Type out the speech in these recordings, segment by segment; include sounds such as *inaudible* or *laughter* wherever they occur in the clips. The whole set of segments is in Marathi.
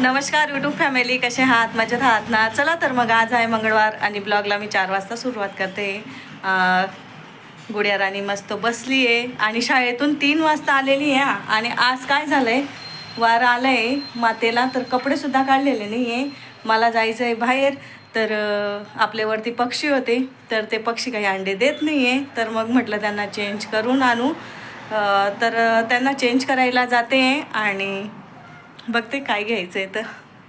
नमस्कार यूट्यूब फॅमिली कसे आहात? मजेत आहात ना? चला तर मग आज आहे मंगळवार आणि ब्लॉगला मी चार वाजता सुरुवात करते. अं, गुडिया राणी मस्त बसली आहे आणि शाळेतून तीन वाजता आलेली आहे आणि आज काय झालं आहे वारं आलं आहे मातेला तर कपडेसुद्धा काढलेले नाही आहे मला जायचं आहे बाहेर. तर आपल्यावरती पक्षी होते. तर ते पक्षी काही अंडे देत नाही आहे तर मग म्हटलं त्यांना चेंज करून आणू. तर त्यांना चेंज करायला जाते. आणि बघते काय घ्यायचं आहे तर.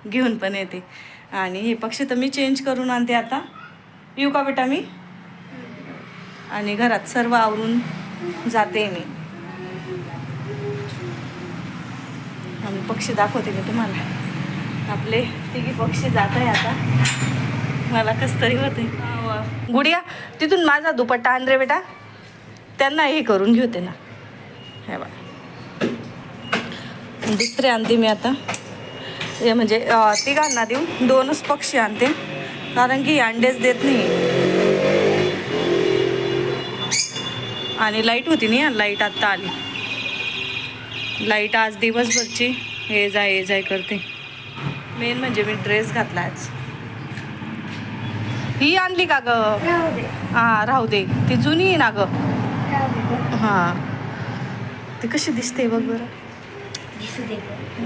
घेऊन पण येते. आणि हे पक्षी तर मी चेंज करून आणते आता. येऊ का बेटा मी? आणि घरात सर्व आवरून जाते मी. आणि पक्षी दाखवते मी तुम्हाला. आपले तिघी पक्षी जात आहे आता. मला कस तरी होते. गुडिया तिथून माझा दुपट्टा आंध्रे बेटा. त्यांना हे करून घेते ना. हे बा दुसरे आणते मी आता. हे म्हणजे तिघांना देऊ. दोनच पक्षी आणते. कारण की अंडेच देत नाही. आणि लाइट होती नाही लाइट आत्ता आली. लाइट आज दिवसभरची. हे जाय हे जाय करते. मेन म्हणजे मी ड्रेस घातला आज. ही आणली का ग? हां राहू दे. ती जुनी आहे ना गं. हां. ती कशी दिसते बघ बरं. दिसू दे गं.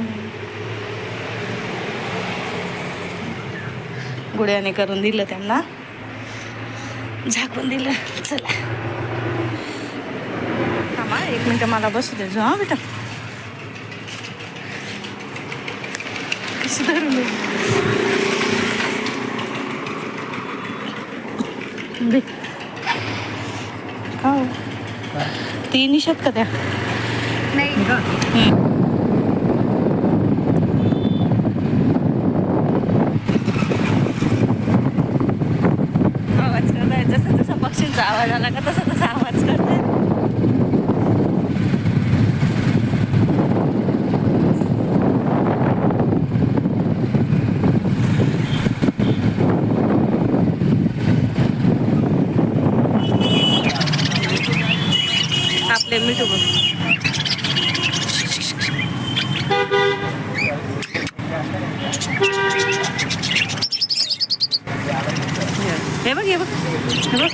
गुड्याने करून दिलं त्यांना. झाकून दिलं. चला. थांबा एक मिनटं मला बसू दे हा बेटा. कशी धरून दे. दे. हो. ती निशत का त्या? नाही हम्म. आवाज करताय जसा जसा पक्षींचा आवाज आला का तसा तसा आवाज करताय आपले मिठू बघ हे बघ हे बघ हे बघ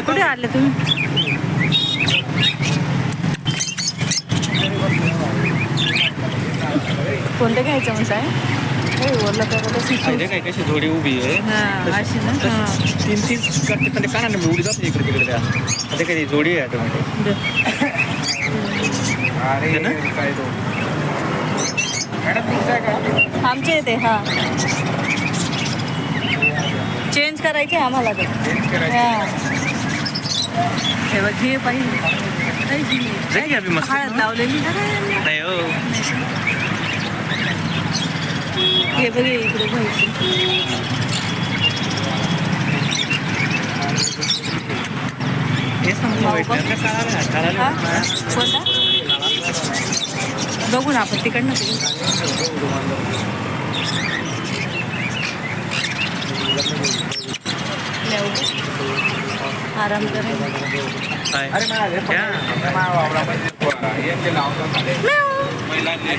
कुठे आले तुम्ही कोणतं घ्यायचं मग हे माहिती काय कशी जोडी उभी आहे? हां अशी ना हां. तीन तीन करते पण ते कानाने उडी जात नाही इकडे तिकडे आता काही जोडी आहे ऑटोमॅटिक. अरे ना? मॅडम तुमचं आहे का? आमचे येते हां. चेंज करायचे आम्हाला ते. हां. बघ हे पाहिजे. नाही हो. हे बघ इकडे घ्यायचं हे बघू ना आपण तिकडनं आराम करायला काय अरे माझ्या क्या? माझ्या वावरामध्ये एक ते लावतात आले. महिलांनी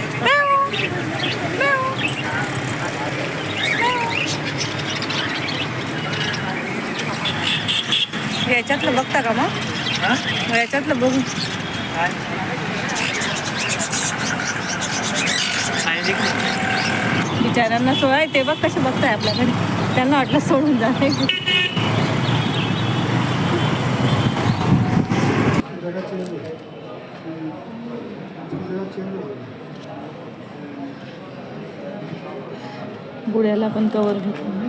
याच्यातलं बघता का मग? याच्यातलं बघू. बिचाऱ्यांना आहे ते बघ कसे बघताय आपल्याकडे त्यांना वाटलं सोडून जाते. बुड्याला पण कवर घेतलं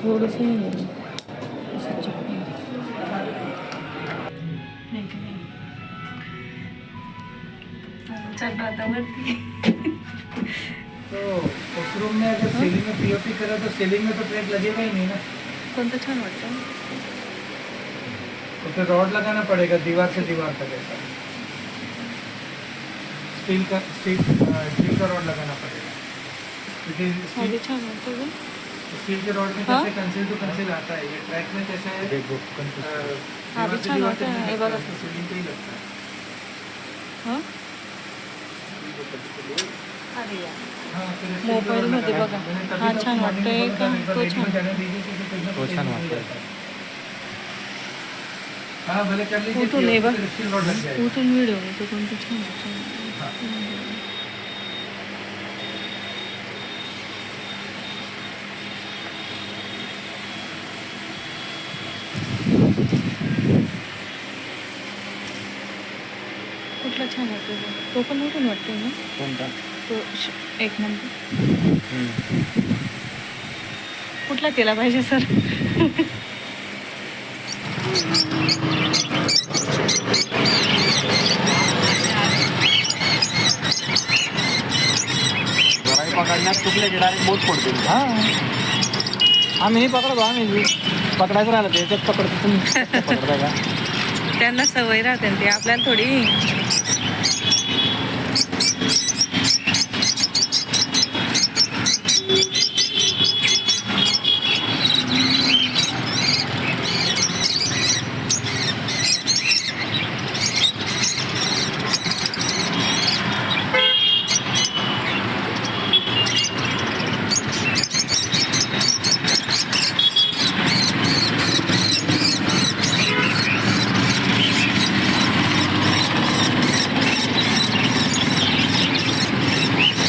थोडस तो उस रूम में अगर सीलिंग में पीओपी करो तो सीलिंग में तो प्लेट लगेगा ही नहीं ना। कोणतं छान वाटतं तो फिर रॉड लगाना पड़ेगा दीवार से दीवार तक ऐसा। स्टील का स्टील स्टील का रॉड लगाना पड़ेगा। क्योंकि स्टील छान वाटतं गं. स्टील के रॉड में? कैसे कंसील टू कंसील आता है ये ट्रैक में कैसे है देखो, अ, हाँ, दीवार भी से छान दीवार होता तक है, नहीं ये लगता वाला। है, सीलिंग पे ही लगता है हं? अरे यार. मोबाईल मध्ये बघा. है. छान वाटतोय का? तो छान. तो छान वाटतोय. है. उठून व्हिडिओ कोणतं छान वाटतं. छान वाटतो तो. पण उठून वाटतोय ना कोणता? तो श- एक नंबर. हम्म. कुठला केला पाहिजे सर? जराही पकडण्यात चुकले की डायरेक्ट बोट पडते हाँ. आम्ही नाही पकडतो आम्ही पकडायचं राहिलं ते पकडतो तुम्ही. पकडताय का? त्यांना सवय राहते ना ते आपल्याला थोडी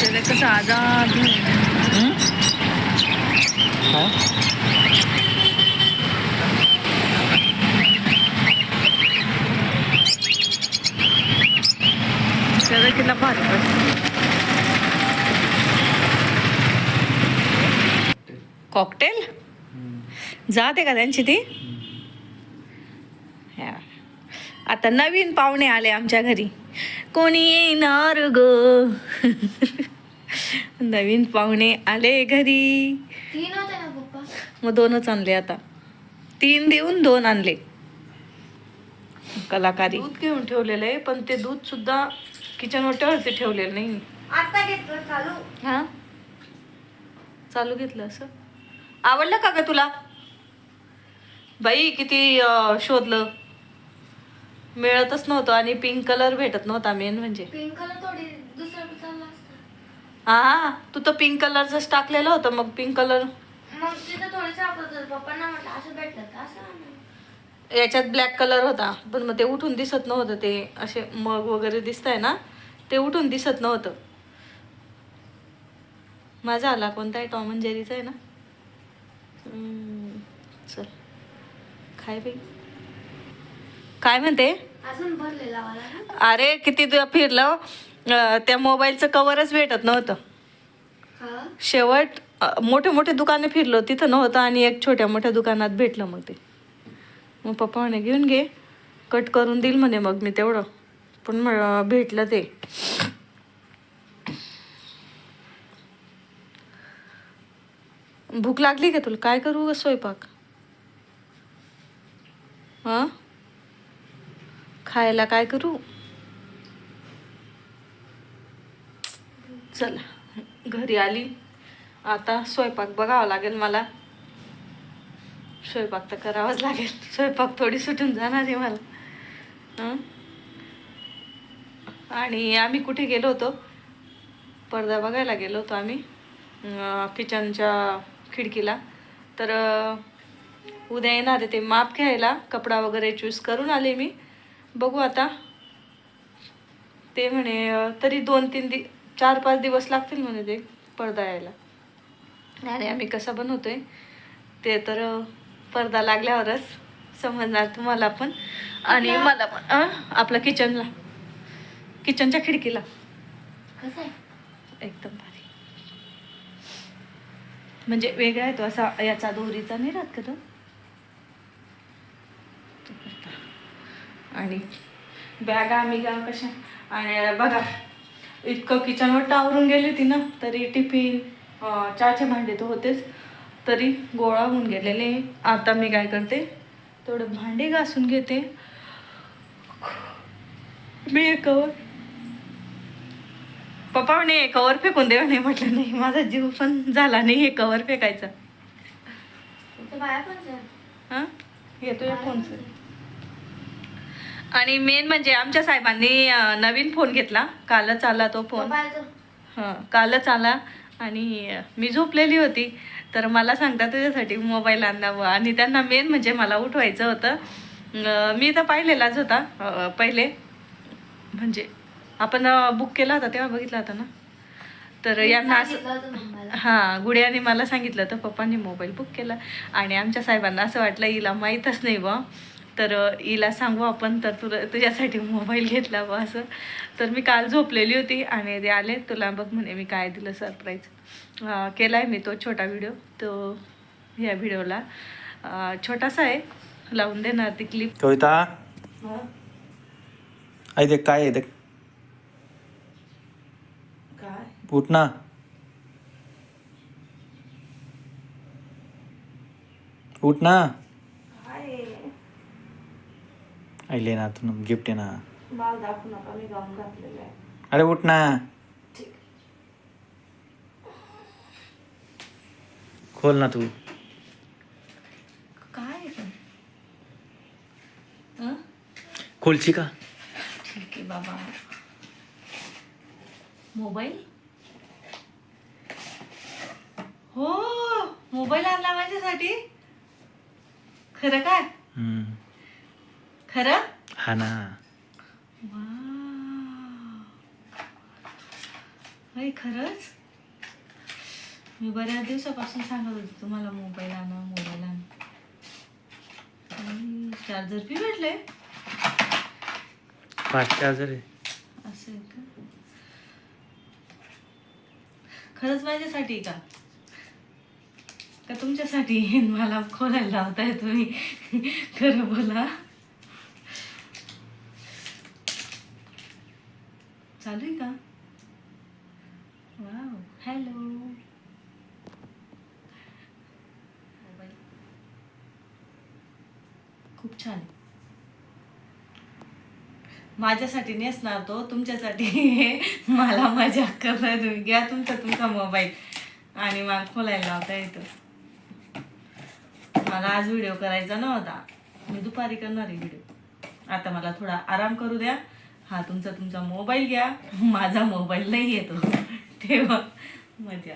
त्याला कसं आजाद हम्म? काय भारी कॉकटेल जाते का त्यांची ती? आता नवीन पाहुणे आले आमच्या घरी. कोणी येणार ग? *laughs* नवीन पाहुणे आले घरी. तीन होते ना मग दोनच आणले आता. तीन देऊन दोन आणले. कलाकारी. दूध घेऊन ठेवलेलं आहे पण ते दूध सुद्धा किचन वरती ठेवलेलं नाही. आता घेतलं चालू. हा? चालू घेतलं असं? आवडलं का ग तुला? बाई किती शोधलं. मिळतच नव्हतं आणि पिंक कलर भेटत नव्हता मेन म्हणजे. पिंक कलर थोडी दुसरं हा तू तर पिंक कलरच टाकलेलं होतं मग पिंक कलर मग तिथं थोडी सापडत होतं पप्पांना म्हटलं असं भेटलं का असं? आणलं. याच्यात ब्लॅक कलर होता. पण मग ते उठून दिसत नव्हतं ते. असे मग वगैरे दिसत आहे ना ते उठून दिसत नव्हतं. माझा आला कोणता आहे टॉम अँड जेरीचा आहे ना? हम्म, चल. खाय बाई काय म्हणते? अजून ना? अरे किती दिवस फिरलं अं, त्या मोबाईलचं कवरच भेटत नव्हतं. शेवट मोठे मोठे दुकाने फिरलो तिथं नव्हतं आणि एक छोट्या मोठ्या दुकानात भेटलं मग ते. मग पप्पा म्हणे घेऊन घे. कट करून देईल म्हणे मग मी तेवढं. पण मग भेटलं ते. भूक लागली का तुला? काय करू ग स्वयंपाक? हां खायला काय करू? चला. घरी आली. आता स्वयंपाक बघावा लागेल मला. स्वयंपाक तर करावाच लागेल. स्वयंपाक थोडी सुटून जाणार आहे मला. आणि आम्ही कुठे गेलो होतो? पडदा बघायला गेलो होतो आम्ही किचनच्या खिडकीला. तर उद्या येणार आहे ते माप घ्यायला. कपडा वगैरे चूज करून आले मी. बघू आता. ते म्हणे तरी दोन तीन दि चार पाच दिवस लागतील म्हणे ते पडदा यायला. आणि आम्ही कसा बनवतोय ते तर पडदा लागल्यावरच समजणार तुम्हाला पण. आणि मला पण अं? आपला किचनला. किचनच्या खिडकीला. एकदम भारी. म्हणजे वेगळा आहे तो असा याचा दोरीचा नाही राहत का तो. आणि बॅगा आम्ही गा कशा. आणि बघा इतकं किचनवर टावरून गेली होती ना तरी टिफिन. चहाचे भांडे तर होतेच तरी गोळा होऊन गेलेले आता मी काय करते थोडं भांडे घासून घेते. मी एक कवर. पप्पा म्हणे हे कवर फेकून दे म्हणे. म्हटलं नाही माझा जीव पण झाला नाही हे कवर फेकायचं. हां? येतो या फोनचं. आणि मेन म्हणजे आमच्या साहेबांनी नवीन फोन घेतला. कालच आला तो फोन. हां कालच आला. आणि मी झोपलेली होती. तर मला सांगता तुझ्यासाठी मोबाईल आणला बुवा. आणि त्यांना मेन म्हणजे मला उठवायचं होतं. मी तर पाहिलेलाच होता पहिले. म्हणजे आपण बुक केला होता तेव्हा बघितला होता ना? तर यांना असं. हां गुडियाने मला सांगितलं तर पप्पांनी मोबाईल बुक केला. आणि आमच्या साहेबांना असं वाटलं हिला माहीतच नाही बा तर हिला सांगू आपण तर तुला तुझ्यासाठी मोबाईल घेतला बा असं. तर मी काल झोपलेली होती आणि ते आले तुला बघ म्हणे मी काय दिलं सरप्राईज केला आहे मी तो छोटा व्हिडिओ तो ह्या व्हिडिओला छोटासा आहे लावून देणार ती क्लिप कविता? आई ते काय आहे ते काय? उठ ना. उठ ना. आईले ना तू गिफ्ट आहे ना. माल दाखवू नका मी गाऊन घातलेलं आहे. अरे उठ ना. ठीक. खोल ना तू. काय? हं? खोलची का? ठीक आहे बाबा. मोबाईल? हो मोबाईल आणला माझ्यासाठी. खरं काय हम्म. खरं? हा ना. खरंच? मी बऱ्याच दिवसापासून सांगत होते तुम्हाला मोबाईल आणा मोबाईल आणा. चार्जर बी भेटले पाच चार्जर आहे. असं आहे का? खरंच माझ्यासाठी का? का तुमच्यासाठी *laughs* मला खोलायला लावताय तुम्ही? खरं बोला. चालू आहे का? वाव हॅलो खूप छान माझ्यासाठी नेसणार तो तुमच्यासाठी. *laughs* मला मजा करणार तुम्ही. घ्या तुमचा तुमचा मोबाईल आणि मला खोलायला लावता येतो. मला आज व्हिडिओ करायचा नव्हता. मी दुपारी करणार आहे व्हिडिओ आता मला थोडा आराम करू द्या. हा तुमचा तुमचा मोबाईल घ्या. माझा मोबाईल नाही येतो तेव्हा मजा.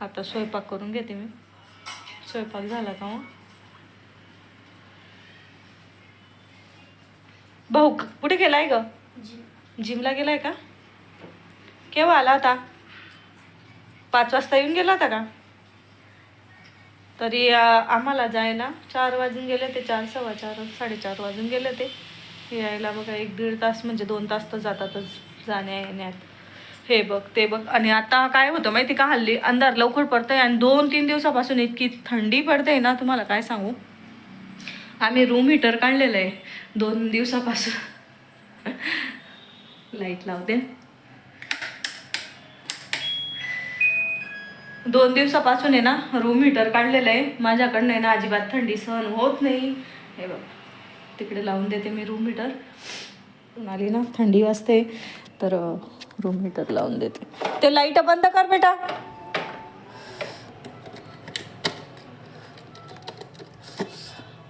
आता स्वयंपाक करून घेते मी. स्वयंपाक झाला का मग भाऊ कुठे गेलाय ग? जिमला गेलाय का? केव्हा आला होता पाच वाजता येऊन गेला होता का? तरी आम्हाला जायला चार वाजून गेले ते चार सव्वा चार साडेचार वाजून गेले ते यायला बघा एक दीड तास म्हणजे दोन तास तर जातातच जाण्या येण्यात. हे बघ ते बघ. आणि आता काय होतं माहिती का हल्ली अंधार लवकर पडतंय आणि दोन तीन दिवसापासून इतकी थंडी पडते ना तुम्हाला काय सांगू? आम्ही रूम हिटर काढलेलं आहे दोन दिवसापासून. लाइट लावते दोन दिवसापासून आहे ना रूम हिटर काढलेलं आहे. माझ्याकडनं आहे ना अजिबात थंडी सहन होत नाही. हे बघ. तिकडे लावून देते मी रूम हीटर आली ना थंडी वाजते तर रूम हीटर लावून देते. ते लाइट बंद कर बेटा.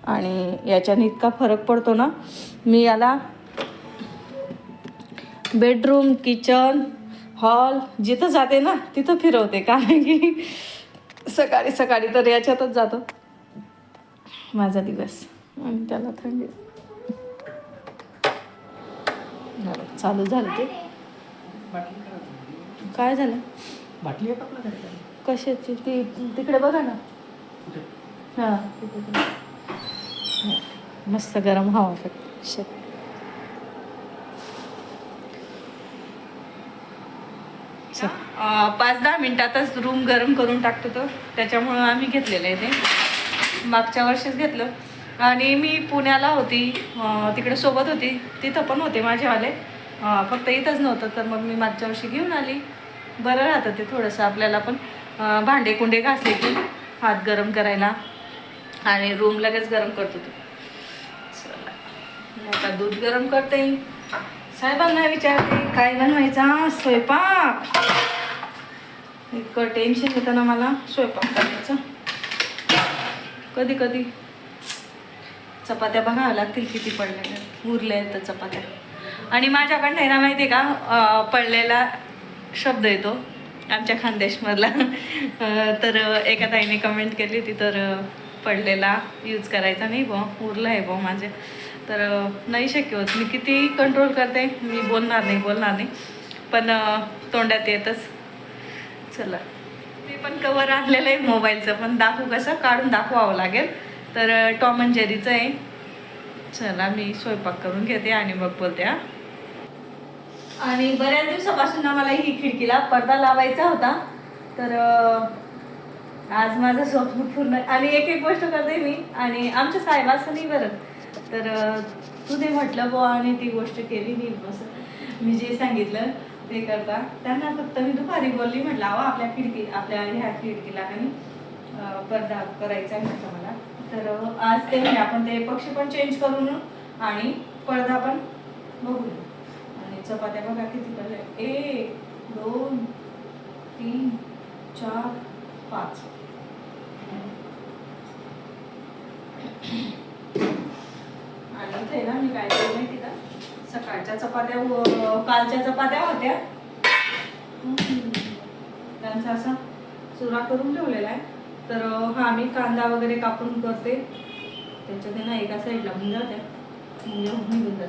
आणि याच्याने इतका फरक पडतो ना मी याला बेडरूम किचन हॉल जिथं जाते ना तिथं फिरवते. कारण की सकाळी सकाळी तर याच्यातच जातो. माझा दिवस. आणि त्याला थंडी चालू झालं ते. काय झालं? बाटली कशाची? ती तिकडे बघा ना. हां. मस्त गरम हवा फक्त शेत पाच दहा मिनिटातच रूम गरम करून टाकतो तो. त्याच्यामुळं आम्ही घेतलेलं आहे ते. मागच्या वर्षीच घेतलं. आणि मी पुण्याला होती तिकडे सोबत होती तिथं पण होते माझेवाले फक्त इथंच नव्हतं तर मग मी मागच्या वर्षी घेऊन आली. बरं राहतं ते थोडंसं आपल्याला पण. भांडे कुंडे घासले की हात गरम करायला आणि रूम लगेच गरम करतो तू चला. आता दूध गरम करते. साहेबांना विचारते काय बनवायचा? स्वयंपाक. इतकं टेन्शन येतं ना मला स्वयंपाक करायचं. कधी कधी चपात्या बघाव्या लागतील किती पडलेल्या. उरल्या आहेत त्या चपात्या. आणि माझ्याकडनं आहे ना माहिती आहे का पडलेला शब्द येतो आमच्या खानदेशमधला. तर एका ताईने कमेंट केली होती तर पडलेला यूज करायचा नाही बो उरला आहे बो माझे. तर नाही शक्य होत. मी किती कंट्रोल करते मी बोलणार नाही बोलणार नाही. पण तोंडात येतच. चला. मी पण कवर आणलेलं आहे मोबाईलचं पण दाखवू कसं? काढून दाखवावं लागेल. तर टॉम अँड जेरीचं आहे. चला मी स्वयंपाक करून घेते आणि मग बोलते हा. आणि बऱ्याच दिवसापासून ना मला ही खिडकीला पडदा लावायचा होता. तर आज माझं स्वप्न पूर्ण आणि एक एक गोष्ट करते मी. आणि आमच्या साहेबाचं नाही बरं तर तू ते म्हटलं बुवा आणि ती गोष्ट केली नाही बस मी जे सांगितलं ते करता. त्यांना फक्त मी दुपारी बोलली म्हटलं अहो आपल्या खिडकी आपल्या ह्या खिडकीला आणि पडदा करायचा आहे म्हटलं मला. तर आज ते म्हणजे आपण ते पक्षी पण चेंज करून आणि पडदा पण बघू आणि चपात्या बघा किती पडल्या. एक दोन तीन चार पाच. आणि इथे ना मी काय केलं माहिती का? सकाळच्या चपात्या कालच्या चपात्या होत्या. त्यांचा असा चुरा करून ठेवलेला आहे. तर हा मी कांदा वगैरे कापून करते. त्याच्यात ना एका साईडला मुंग्या होत्या. मुंग्या निघून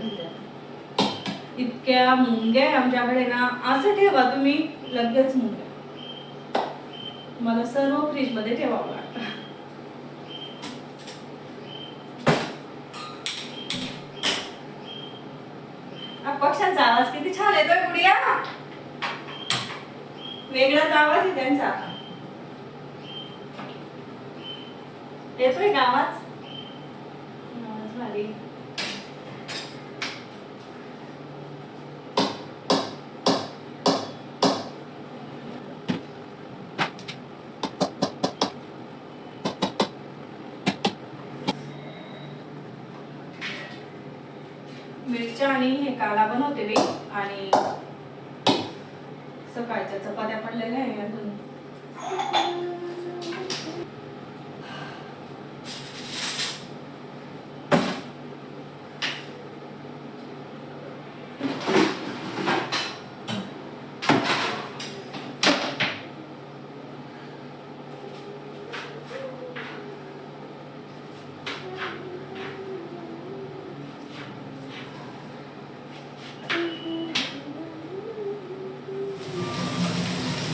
इतक्या मुंग्या आमच्याकडे ना. असं ठेवा तुम्ही लगेच मुंग्या. मला सर्व फ्रीजमध्ये ठेवावं लागतं. पक्षांचा आवाज किती छान येतोय गुडिया. वेगळाच आवाज आहे त्यांचा. येतोय का आवाज? आवाज भारी. मिरच्या आणि हे काला बनवते मी आणि सकाळच्या चपात्या पडलेल्या आहे अजून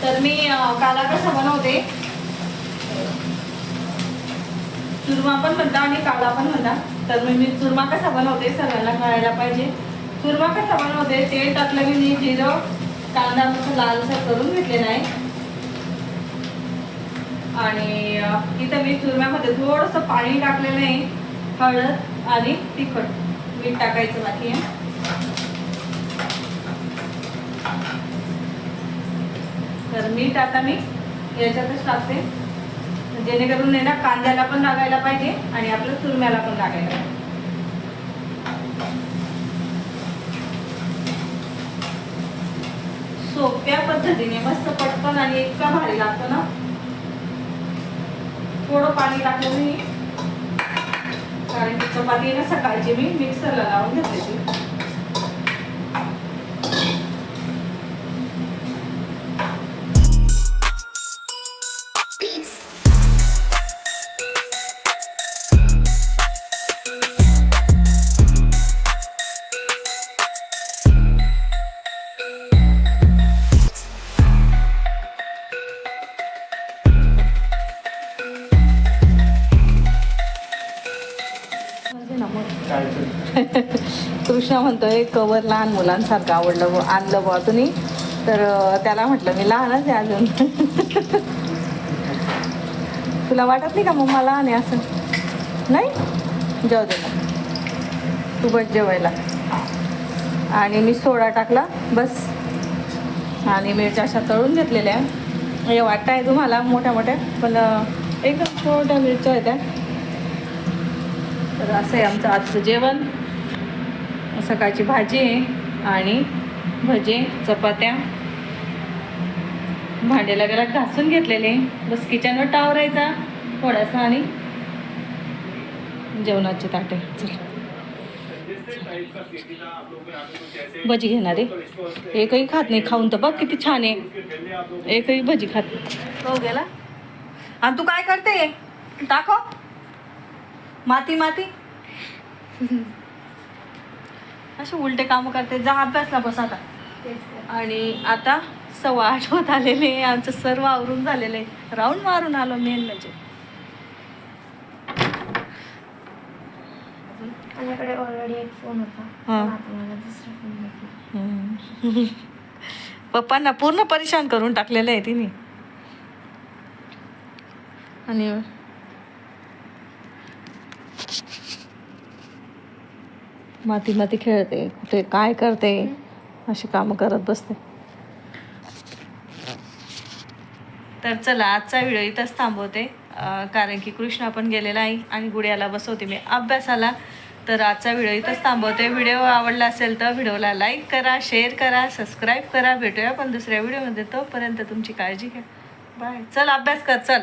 तर मी अं, काला कसा बनवते. चुरमा पण म्हणता आणि काला पण म्हणता. तर मी मी चुरमा कसा बनवते सगळ्यांना कळायला पाहिजे. चुरमा कसा बनवते तेल टाकलं मी मी जिरं कांदा लालसर करून घेतलेला आहे आणि इथं मी चुरम्यामध्ये थोडंसं पाणी टाकलेलं आहे. हळद आणि तिखट. मीठ टाकायचं बाकी आहे. तर मीठ आता मी याच्यातच टाकते. जेणेकरून ना कांद्याला पण लागायला पाहिजे आणि आपलं चुरम्याला पण लागायला पाहिजे. सोप्या पद्धतीने मस्त पटकन आणि इतका भारी लागतो ना. थोडं पाणी टाकलं मी. कारण की चपाती ना सकाळची मी मिक्सरला लावून घेतली कृष्णा म्हणतोय कवर लहान मुलांसारखं आवडलं आणलं बुवा तुम्ही. तर त्याला म्हटलं मी लहानच आहे अजून. तुला वाटत नाही का मम्मा लहान आहे असं? नाही? जाऊ दे मग. तू बस जेवायला. आणि मी सोडा टाकला बस. आणि मिरच्या अशा तळून घेतलेल्या. हे वाटतं आहे तुम्हाला मोठ्या मोठ्या पण एकदम छोट्या मिरच्या आहेत तर असं आहे आमचं आजचं जेवण. सकाळची भाजी आहे आणि भजे चपात्या. भांडे गेला घासून घेतलेले. बस किचनवर टावरायचा थोडासा आणि जेवणाचे ताटे. चल. भजी घेणार आहे. एकही खात नाही. खाऊन तर बघ किती छान आहे. एकही भजी खात हो गेला. आणि तू काय करते? दाखव हो. माती माती. असे उलटे कामं करते. जा अभ्यासला बस आता. आणि आता सव्वा आठ होत आलेले. आमचं सर्व आवरून झालेलं आहे. राऊंड मारून आलो मेन म्हणजे. माझ्याकडे ऑलरेडी एक फोन होता. दुसरा. *laughs* पप्पांना पूर्ण परेशान करून टाकलेलं आहे तिने. आणि माती माती खेळते कुठे काय करते अशी कामं करत बसते. तर चला आजचा व्हिडिओ इथंच थांबवते. कारण की कृष्णा पण गेलेला आहे आणि गुड्याला बसवते मी अभ्यासाला. तर आजचा व्हिडिओ इथंच थांबवते. व्हिडिओ आवडला असेल तर व्हिडिओला लाईक करा शेअर करा सबस्क्राईब करा. भेटूया पण दुसऱ्या व्हिडिओमध्ये. तोपर्यंत तुमची काळजी घ्या. बाय. चल अभ्यास कर. चल.